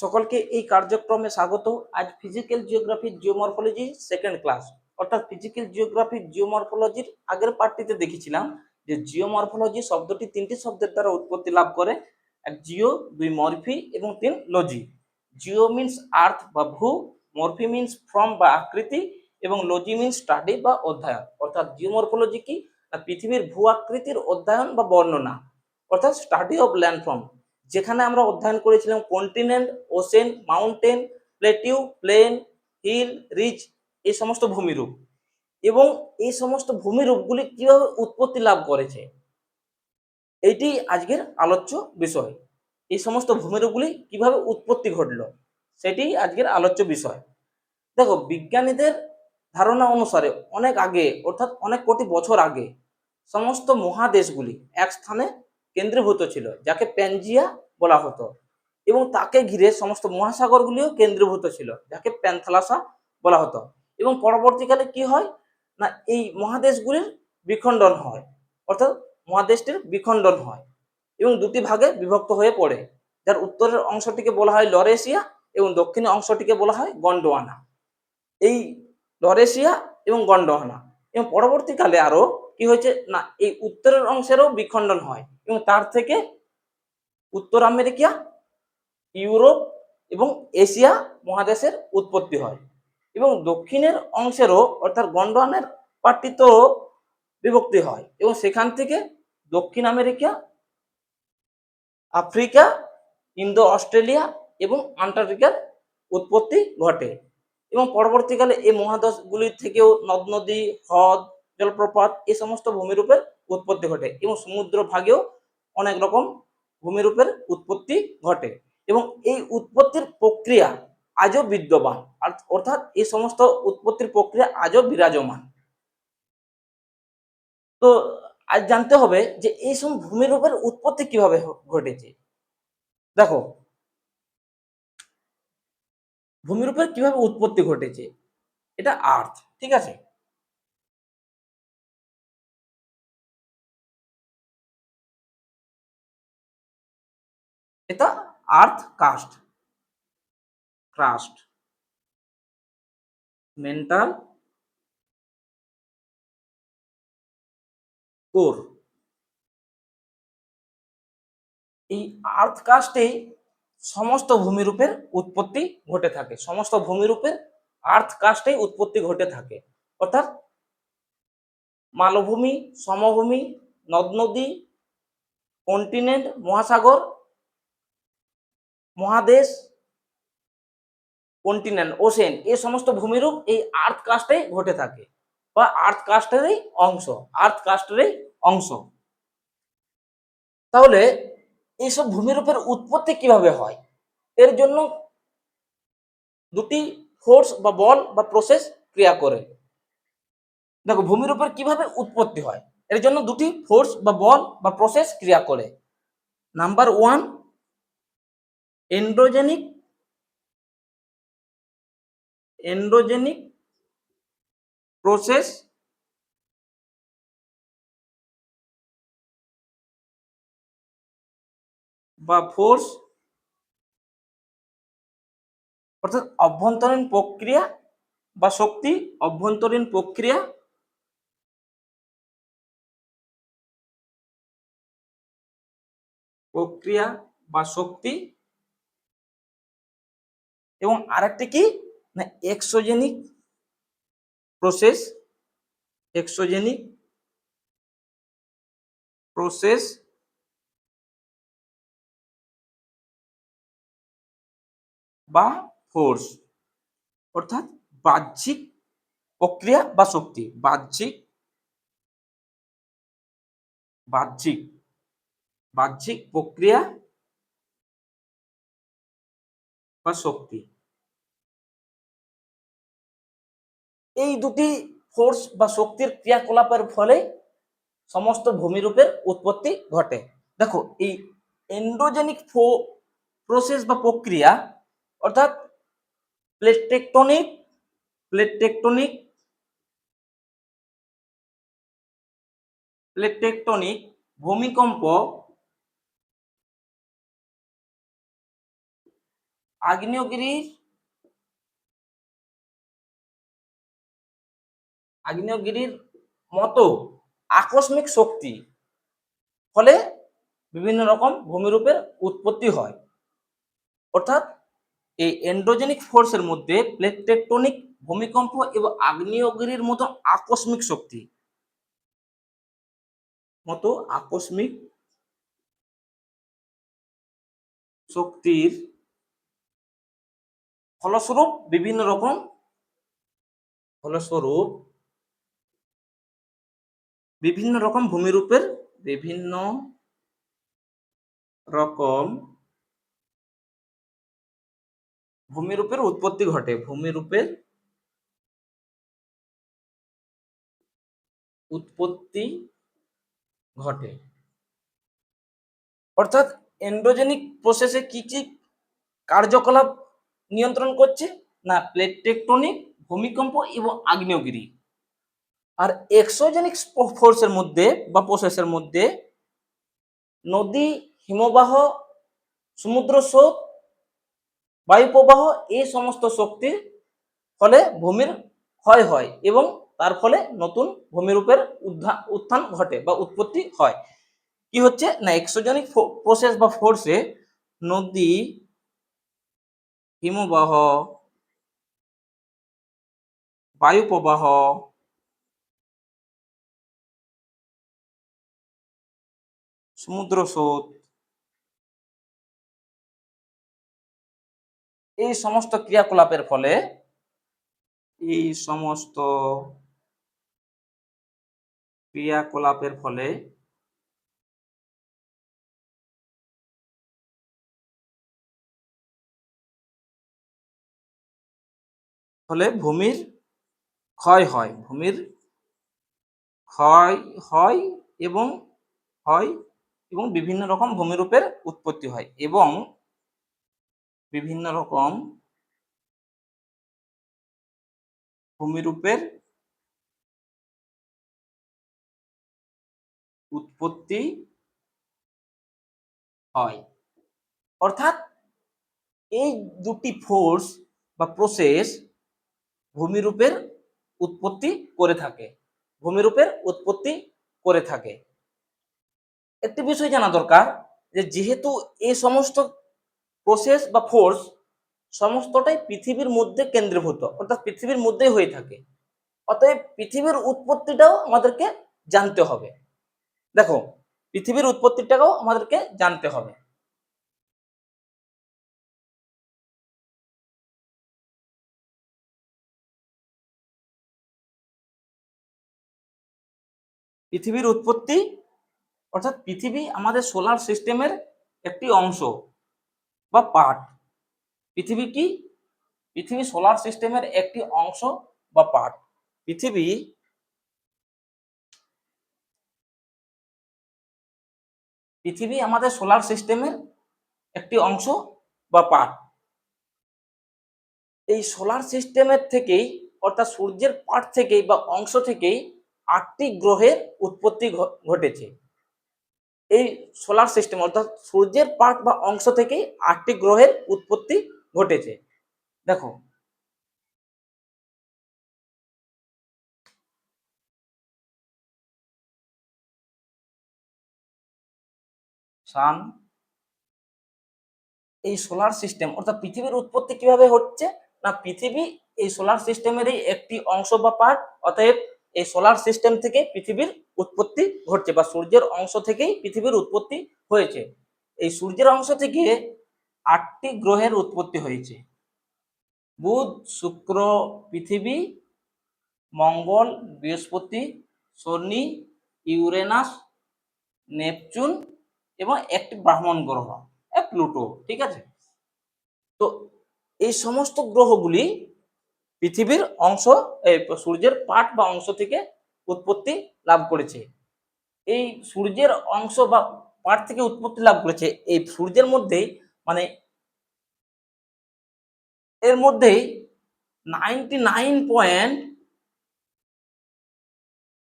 সকলকে এই কার্যক্রমে স্বাগত। আজ physical geography geomorphology second class অর্থাৎ ফিজিক্যাল জিওগ্রাফি জিওমরফোলজির আগের পার্টিতে দেখেছিলাম যে জিওমরফোলজি শব্দটি তিনটি শব্দের দ্বারা উৎপত্তি লাভ করে। এক জিও দুই মরফি এবং তিন লজি জিও মিন্স আর্থ বা ভূ মরফি মিন্স ফর্ম বা আকৃতি এবং লজি মিন্স স্টাডি বা অধ্যয়ন। অর্থাৎ জিওমরফোলজি কি? পৃথিবীর ভূ আকৃতির অধ্যয়ন বা বর্ণনা। অর্থাৎ স্টাডি অফ ল্যান্ডফর্ম যেখানে আমরা অধ্যয়ন করেছিলাম continent ocean mountain plateau plain hill ridge এই সমস্ত ভূমিরূপ। এবং এই সমস্ত ভূমিরূপগুলি কীভাবে উৎপত্তি লাভ করেছে? এইটি আজকের আলোচ্য বিষয়। এই সমস্ত ভূমিরূপগুলি কীভাবে উৎপত্তি ঘটল, সেটি আজকের আলোচ্য বিষয়। দেখো, বিজ্ঞানীদের ধারণা অনুসারে অনেক আগে, অর্থাৎ অনেক কোটি বছর আগে, সমস্ত মহাদেশগুলি এক স্থানে কেন্দ্রীভূত ছিল, যাকে প্যানজিয়া বলা হতো। এবং তাকে ঘিরে সমস্ত মহাসাগরগুলিও কেন্দ্রীভূত ছিল, যাকে প্যান্থালাসা বলা হতো। এবং পরবর্তীকালে কি হয়? না, এই মহাদেশগুলির বিখণ্ডন হয়, অর্থাৎ মহাদেশটির বিখণ্ডন হয় এবং দুটি ভাগে বিভক্ত হয়ে পড়ে, যার উত্তরের অংশটিকে বলা হয় লরেশিয়া এবং দক্ষিণের অংশটিকে বলা হয় গন্ডোয়ানা। এই লরেশিয়া এবং গন্ডোয়ানা। এবং পরবর্তীকালে আরও কি হয়েছে? না, এই উত্তরের অংশেরও বিখণ্ডন হয়। এবং তার থেকে উত্তর আমেরিকা, ইউরোপ এবং এশিয়া মহাদেশের উৎপত্তি হয়। এবং দক্ষিণের অংশেরও অর্থাৎ গন্ডোয়ানের পার্টিতেও বিভক্তি হয়। এবং সেখান থেকে দক্ষিণ আমেরিকা, আফ্রিকা, ইন্দো অস্ট্রেলিয়া এবং আন্টার্কটিকার উৎপত্তি ঘটে। এবং পরবর্তীকালে এই মহাদেশগুলির থেকেও নদ, নদী, হ্রদ, জলপ্রপাত এই সমস্ত ভূমিরূপের উৎপত্তি ঘটে। এবং সমুদ্র ভাগেও অনেক রকম ভূমিরূপের উৎপত্তি ঘটে এবং এই উৎপত্তির প্রক্রিয়া আজও বিদ্যমান। অর্থাৎ এই সমস্ত উৎপত্তির প্রক্রিয়া আজও বিরাজমান। তো আজ জানতে হবে যে এই সব ভূমিরূপের উৎপত্তি কীভাবে ঘটেছে। দেখো, ভূমিরূপের কীভাবে উৎপত্তি ঘটেছে, এটা আর্থ, ঠিক আছে? এটা earth crust crust mantle core এই আর্থ কাস্টেই সমস্ত ভূমিরূপের উৎপত্তি ঘটে থাকে। সমস্ত ভূমিরূপের আর্থ কাস্টেই উৎপত্তি ঘটে থাকে। অর্থাৎ মালভূমি, সমভূমি, নদ নদী কন্টিনেন্ট মহাসাগর মহাদেশ কন্টিনেন্ট ওশেন এই সমস্ত ভূমিরূপ এই আর্থ কাস্টে ঘটে থাকে বা আর্থ কাস্টেরই অংশ আর্থ কাস্টেরই অংশ। তাহলে এইসব ভূমিরূপের উৎপত্তি কীভাবে হয়? এর জন্য দুটি ফোর্স বা বল বা প্রসেস ক্রিয়া করে। দেখো, ভূমিরূপের কীভাবে উৎপত্তি হয়? এর জন্য দুটি ফোর্স বা বল বা প্রসেস ক্রিয়া করে। Number one endogenic endogenic process বা ফোর্স অর্থাৎ অভ্যন্তরীণ প্রক্রিয়া বা শক্তি অভ্যন্তরীণ প্রক্রিয়া? প্রক্রিয়া বা শক্তি এবং আরেকটি কি? না এক্সোজেনিক প্রসেস এক্সোজেনিক প্রসেস বা ফোর্স অর্থাৎ বাহ্যিক প্রক্রিয়া বা শক্তি, বাহ্যিক বাহ্যিক বাহ্যিক প্রক্রিয়া বা শক্তি। এই দুটি ফোর্স বা শক্তির ক্রিয়াকলাপের ফলে সমস্ত ভূমিরূপের উৎপত্তি ঘটে। দেখো, এই এন্ড্রোজেনিক প্রসেস বা প্রক্রিয়া, অর্থাৎ plate tectonic plate tectonic plate tectonic ভূমিকম্প আগ্নেয়গিরির আগ্নেয়গিরির মতো আকস্মিক শক্তি ফলে বিভিন্ন রকম ভূমিরূপের উৎপত্তি হয়। অর্থাৎ এই এন্ড্রোজেনিক ফোর্সের মধ্যে প্লেট টেকটনিক ভূমিকম্প এবং আগ্নেয়গিরির মতো আকস্মিক শক্তি মতো আকস্মিক শক্তির ফলস্বরূপ বিভিন্ন রকম ফলস্বরূপ বিভিন্ন রকম ভূমিরূপের বিভিন্ন রকম ভূমিরূপের উৎপত্তি ঘটে। ভূমিরূপের উৎপত্তি ঘটে। অর্থাৎ এন্ডোজেনিক প্রসেসে কি কি কার্যকলাপ নিয়ন্ত্রণ করছে না প্লেট টেকটনিক ভূমিকম্প এবং আগ্নেয়গিরি। আর এক্সোজেনিক ফোর্সের মধ্যে বা প্রসেসের মধ্যে নদী, হিমবাহ, সমুদ্র স্রোত বায়ুপ্রবাহ এই সমস্ত শক্তির ফলে ভূমির ক্ষয় হয় এবং তার ফলে নতুন ভূমিরূপের উত্থান ঘটে বা উৎপত্তি হয়। কি হচ্ছে? না এক্সোজেনিক প্রসেস বা ফোর্সে নদী হিমবাহ বায়ুপ্রবাহ সমুদ্র স্রোত এই সমস্ত ক্রিয়াকলাপের ফলে এই সমস্ত ক্রিয়াকলাপের ফলে ফলে ভূমির ক্ষয় হয়। ভূমির ক্ষয়, হয় এবং হয় এবং বিভিন্ন রকম ভূমিরূপের উৎপত্তি হয় এবং বিভিন্ন রকম ভূমিরূপের উৎপত্তি হয়। অর্থাৎ এই দুটি ফোর্স বা প্রসেস ভূমিরূপের উৎপত্তি করে থাকে। ভূমিরূপের উৎপত্তি করে থাকে। একটি বিষয় জানা দরকার যে, যেহেতু এই সমস্ত প্রসেস বা ফোর্স সমস্তটাই পৃথিবীর মধ্যে কেন্দ্রীভূত, অর্থাৎ পৃথিবীর মধ্যেই হয়ে থাকে। অতএব পৃথিবীর উৎপত্তিটাও আমাদেরকে জানতে হবে। দেখো, পৃথিবীর উৎপত্তিটাকেও আমাদেরকে জানতে হবে। পৃথিবীর উৎপত্তি, অর্থাৎ পৃথিবী আমাদের সোলার সিস্টেমের একটি অংশ বা পার্ট পৃথিবী কি? পৃথিবী সোলার সিস্টেমের একটি অংশ বা পার্ট পৃথিবী পৃথিবী আমাদের সোলার সিস্টেমের একটি অংশ বা পার্ট এই সোলার সিস্টেমের থেকেই, অর্থাৎ সূর্যের পার্ট থেকেই বা অংশ থেকেই আটটি গ্রহের উৎপত্তি ঘটেছে। এই সোলার সিস্টেম অর্থাৎ সূর্যের পার্ট বা অংশ থেকেই আটটি গ্রহের উৎপত্তি ঘটেছে। দেখো সান এই সোলার সিস্টেম অর্থাৎ পৃথিবীর উৎপত্তি কীভাবে হচ্ছে? না, পৃথিবী এই সোলার সিস্টেমেরই একটি অংশ বা পার্ট অতএব এই সোলার সিস্টেম থেকে পৃথিবীর উৎপত্তি ঘটছে বা সূর্যের অংশ থেকেই পৃথিবীর উৎপত্তি হয়েছে। এই সূর্যের অংশ থেকে আটটি গ্রহের উৎপত্তি হয়েছে। বুধ, শুক্র, পৃথিবী, মঙ্গল, বৃহস্পতি, শনি, ইউরেনাস, নেপচুন এবং একটি ব্রাহ্মণ গ্রহ প্লুটো, ঠিক আছে? তো এই সমস্ত গ্রহগুলি পৃথিবীর অংশ, এই সূর্যের পাট বা অংশ থেকে উৎপত্তি লাভ করেছে। এই সূর্যের অংশ বা পার্ট থেকে উৎপত্তি লাভ করেছে, এই সূর্যের মধ্যেই মানে এর মধ্যেই ninety nine point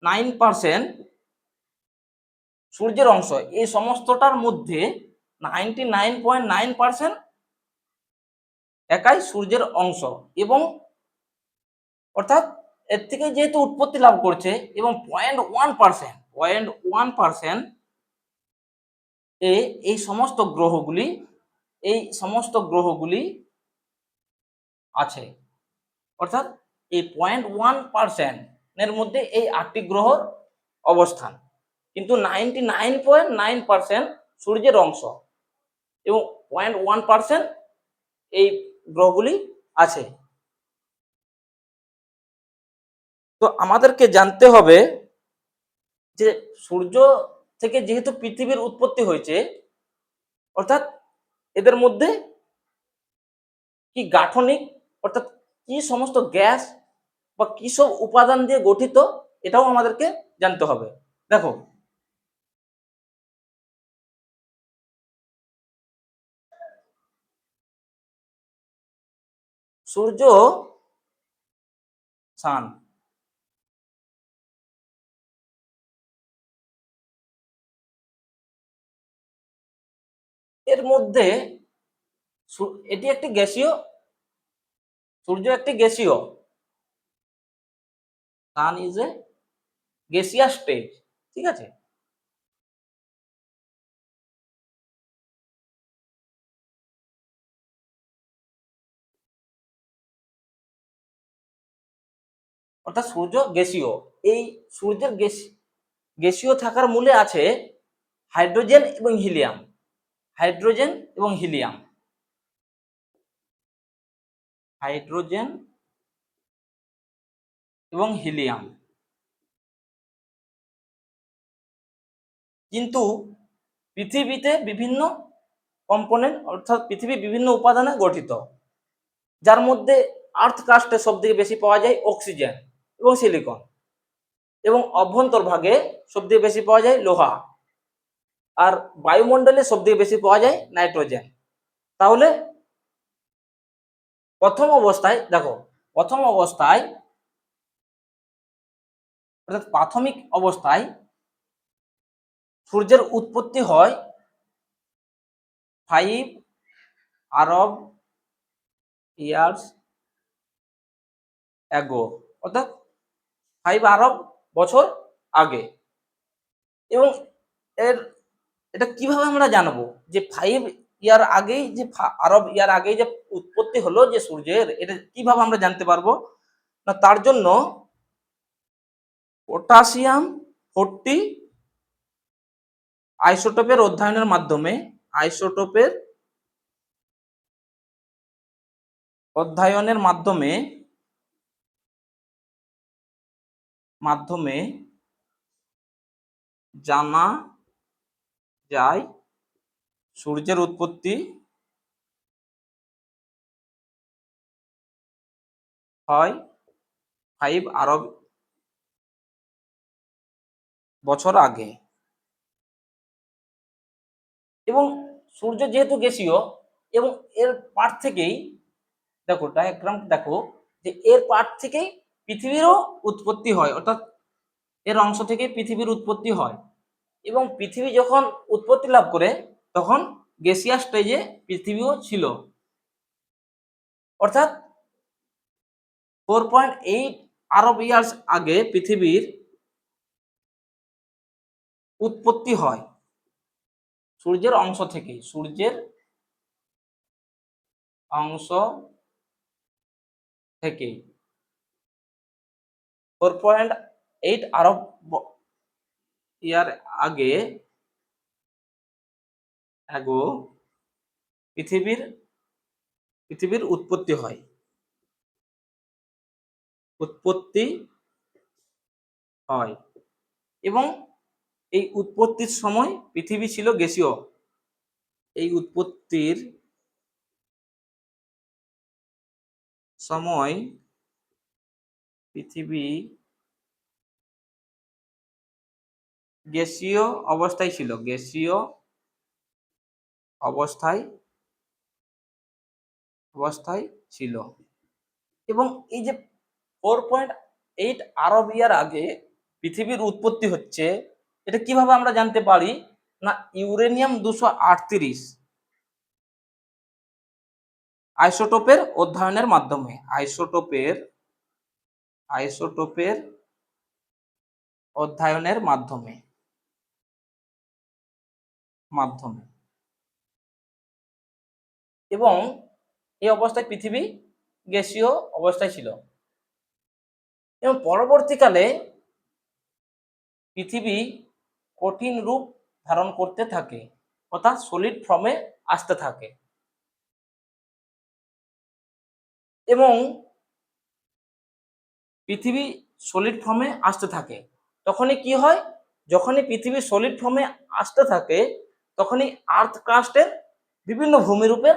nine percent সূর্যের অংশ, এই সমস্তটার মধ্যে ninety nine point nine percent একাই সূর্যের অংশ এবং অর্থাৎ এর থেকে যেহেতু উৎপত্তি লাভ করছে এবং point one percent point one percent এ এই সমস্ত গ্রহগুলি, এই সমস্ত গ্রহগুলি আছে। অর্থাৎ এই পয়েন্ট ওয়ান পার্সেন্টের মধ্যে এই আটটি গ্রহর অবস্থান। কিন্তু ninety nine point nine percent সূর্যের অংশ এবং পয়েন্ট ওয়ান পার্সেন্ট এই গ্রহগুলি আছে। তো আমাদেরকে জানতে হবে যে সূর্য থেকে যেহেতু পৃথিবীর উৎপত্তি হয়েছে, অর্থাৎ এদের মধ্যে কি গাঠনিক, অর্থাৎ কি সমস্ত গ্যাস বা কি সব উপাদান দিয়ে গঠিত, এটাও আমাদেরকে জানতে হবে। দেখো। সূর্য, সান। এর মধ্যে এটি একটি গ্যাসীয়, সূর্য একটি গ্যাসীয়। Sun is a gaseous stage ঠিক আছে? অর্থাৎ সূর্য গ্যাসীয়। এই সূর্যের গ্যাস, গ্যাসীয় থাকার মূলে আছে হাইড্রোজেন এবং হিলিয়াম। হাইড্রোজেন এবং হিলিয়াম। হাইড্রোজেন এবং হিলিয়াম। কিন্তু পৃথিবীতে বিভিন্ন কম্পোনেন্ট, অর্থাৎ পৃথিবী বিভিন্ন উপাদানে গঠিত, যার মধ্যে আর্থ কাস্টে সব থেকে বেশি পাওয়া যায় অক্সিজেন এবং সিলিকন এবং অভ্যন্তর ভাগে সব থেকে বেশি পাওয়া যায় লোহা। আর বায়ুমণ্ডলে সব থেকে বেশি পাওয়া যায় নাইট্রোজেন। তাহলে প্রথম অবস্থায়, দেখো, প্রথম অবস্থায়, অর্থাৎ প্রাথমিক অবস্থায় সূর্যের উৎপত্তি হয় ফাইভ আরব ইয়ার্স অ্যাগো অর্থাৎ ফাইভ আরব বছর আগে। এবং এর এটা কীভাবে আমরা জানব? যে ফাইভ ইয়ার আগেই যে আরব ইয়ার আগেই যে উৎপত্তি হলো যে সূর্যের, এটা কীভাবে আমরা জানতে পারব? না, তার জন্য পটাশিয়াম ফোরটি আইসোটোপের অধ্যয়নের মাধ্যমে আইসোটোপের অধ্যয়নের মাধ্যমে মাধ্যমে জানা যায়, সূর্যের উৎপত্তি হয় ফাইভ আরব বছর আগে। এবং সূর্য যেহেতু গ্যাসীয়, এবং এর পার্ট থেকেই, দেখো ডায়াগ্রাম দেখো, যে এর পার্ট থেকেই পৃথিবীরও উৎপত্তি হয়, অর্থাৎ এর অংশ থেকে পৃথিবীর উৎপত্তি হয়। এবং পৃথিবী যখন উৎপত্তি লাভ করে, তখন গেসিয়া স্টেজে পৃথিবীও ছিল। অর্থাৎ ফোর পয়েন্ট এইট আরব ইয়ার্স আগে পৃথিবীর উৎপত্তি হয়। সূর্যের অংশ থেকে, সূর্যের অংশ থেকে। ফোর পয়েন্ট এইট আরব ইয়ার আগে আগো পৃথিবীর পৃথিবীর উৎপত্তি হয়। উৎপত্তি হয়। এবং এই উৎপত্তির সময় পৃথিবী ছিল গ্যাসীয়। এই উৎপত্তির সময় পৃথিবী গ্যাসীয় অবস্থায় ছিল। গ্যাসীয় অবস্থায় অবস্থায় ছিল। এবং এই যে ফোর পয়েন্ট এইট আরব ইয়ার আগে পৃথিবীর উৎপত্তি হচ্ছে, এটা কীভাবে আমরা জানতে পারি? না, ইউরেনিয়াম দুশো আটত্রিশ আইসোটোপের অধ্যয়নের মাধ্যমে। আইসোটোপের আইসোটোপের অধ্যয়নের মাধ্যমে। মাধ্যমে। এবং এই অবস্থায় পৃথিবী গ্যাসীয় অবস্থায় ছিল। এবং পরবর্তীকালে পৃথিবী কঠিন রূপ ধারণ করতে থাকে, অর্থাৎ সলিড ফর্মে আসতে থাকে। এবং পৃথিবী সলিড ফর্মে আসতে থাকে। তখনই কি হয়? যখনই পৃথিবী সলিড ফর্মে আসতে থাকে তখনই আর্থ কাস্টের বিভিন্ন ভূমিরূপের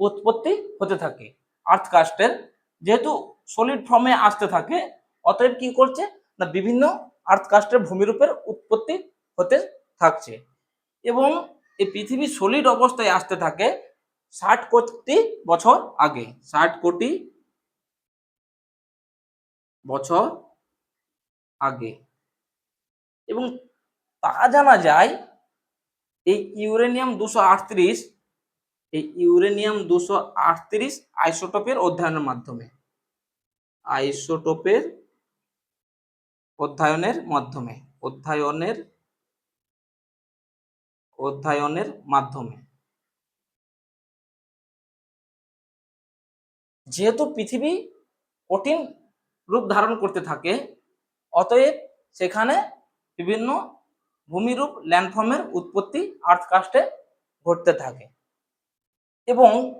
উৎপত্তি হতে থাকে। আর্থ কাস্টের যেহেতু সলিড ফর্মে আসতে থাকে, অতএব কি করছে না, বিভিন্ন আর্থ কাস্টের ভূমিরূপের উৎপত্তি হতে থাকছে। এবং এই পৃথিবী সলিড অবস্থায় আসতে থাকে ষাট কোটি বছর আগে। ষাট কোটি বছর আগে। এবং তা জানা যায় এই ইউরেনিয়াম দুশো আটত্রিশ, এই ইউরেনিয়াম দুশো আটত্রিশ আইসোটোপের অধ্যয়নের মাধ্যমে। আইসোটোপের অধ্যয়নের মাধ্যমে, অধ্যয়নের অধ্যয়নের মাধ্যমে। যেহেতু পৃথিবী কঠিন রূপ ধারণ করতে থাকে, অতএব সেখানে বিভিন্ন ভূমিরূপ ল্যান্ডফর্মের উৎপত্তি আর্থকাস্টে ঘটতে থাকে। এবং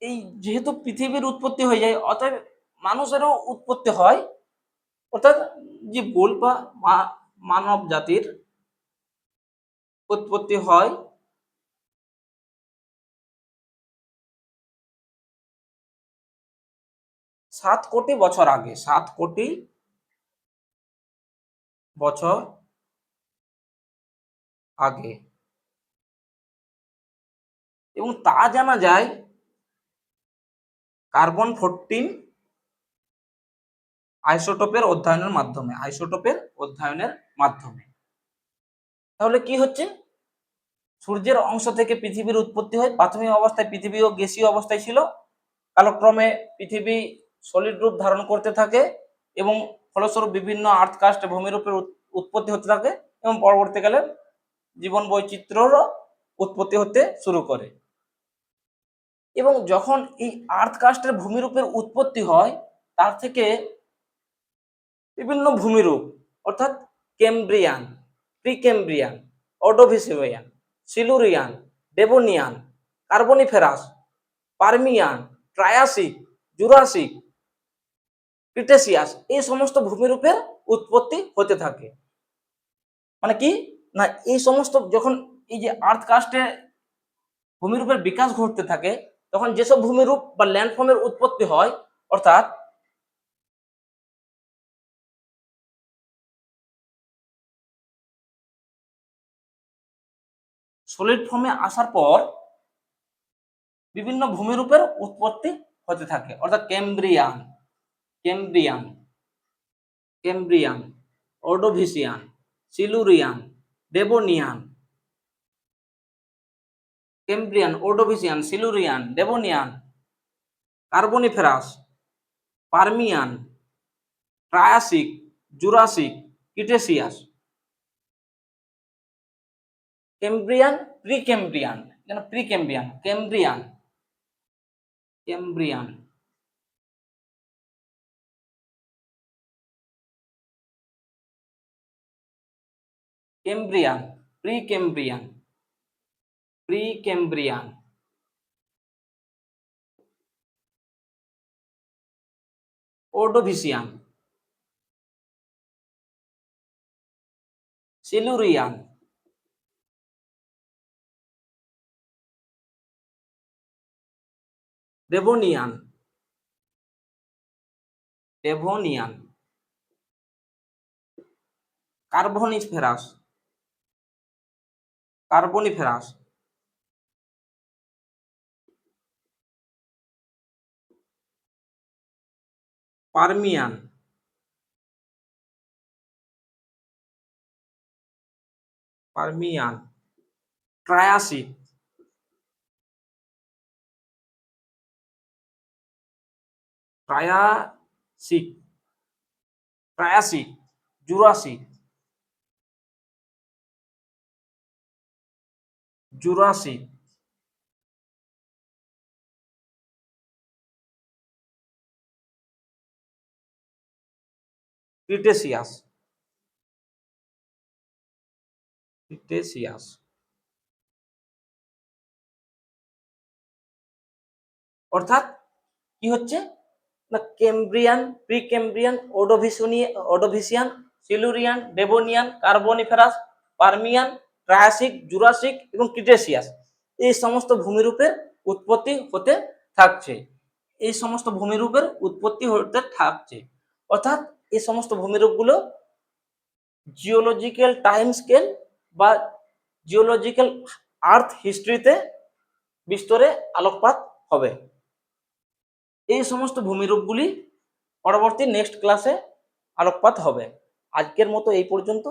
এই যেহেতু পৃথিবীর উৎপত্তি হয়ে যায়, অতএব মানুষেরও উৎপত্তি হয়। অর্থাৎ জীবকুল বা মা- মানব জাতির উৎপত্তি হয়। সাত কোটি বছর আগে, সাত কোটি বছর আগে। এবং তা জানা যায় কার্বন ফোরটিন আইসোটোপের অধ্যয়নের মাধ্যমে, আইসোটোপের অধ্যয়নের মাধ্যমে। তাহলে কি হচ্ছে? সূর্যের অংশ থেকে পৃথিবীর উৎপত্তি হয়। প্রাথমিক অবস্থায় পৃথিবীও গ্যাসীয় অবস্থায় ছিল। কালক্রমে পৃথিবী সলিড রূপ ধারণ করতে থাকে এবং ফলস্বরূপ বিভিন্ন আর্থকাস্ট ভূমিরূপের উৎপত্তি হতে থাকে এবং পরবর্তীকালে জীবন বৈচিত্র্যরও উৎপত্তি হতে শুরু করে। এবং যখন এই আর্থ কাস্টের ভূমিরূপের উৎপত্তি হয়, তার থেকে বিভিন্ন ভূমিরূপ, অর্থাৎ Cambrian, Precambrian Ordovician Silurian, Devonian, Carboniferous, Permian, Triassic, Jurassic, Cretaceous এই সমস্ত ভূমিরূপের উৎপত্তি হতে থাকে। মানে কি? না, এই সমস্ত যখন এই যে আর্থ কাস্টে ভূমিরূপের বিকাশ ঘটতে থাকে, তখন যেসব ভূমিরূপ বা ল্যান্ডফর্মের উৎপত্তি হয়, অর্থাৎ সলিড ফর্মে আসার পর বিভিন্ন ভূমিরূপের উৎপত্তি হতে থাকে, অর্থাৎ Cambrian Cambrian Cambrian Ordovician Silurian Devonian Cambrian Ordovician Silurian Devonian Carboniferous Permian Triassic Jurassic Cretaceous Cambrian Precambrian কেন Precambrian Cambrian Cambrian Cambrian Precambrian Precambrian Ordovician Silurian Devonian Devonian Carboniferous Carboniferous Permian. Permian. Triassic Triassic Triassic Jurassic Jurassic Cretaceous Cretaceous অর্থাৎ কি হচ্ছে? না Cambrian Precambrian Ordovician Ordovician Silurian Devonian Carboniferous Permian Triassic Jurassic এবং Cretaceous এই সমস্ত ভূমিরূপের উৎপত্তি হতে থাকছে। এই সমস্ত ভূমিরূপের উৎপত্তি হতে থাকছে। অর্থাৎ এই সমস্ত ভূমিরূপগুলো জিওলজিক্যাল টাইম স্কেল বা জিওলজিক্যাল আর্থ হিস্ট্রিতে বিস্তরে আলোকপাত হবে। এই সমস্ত ভূমিরূপগুলি পরবর্তী নেক্সট ক্লাসে আলোকপাত হবে। আজকের মতো এই পর্যন্ত।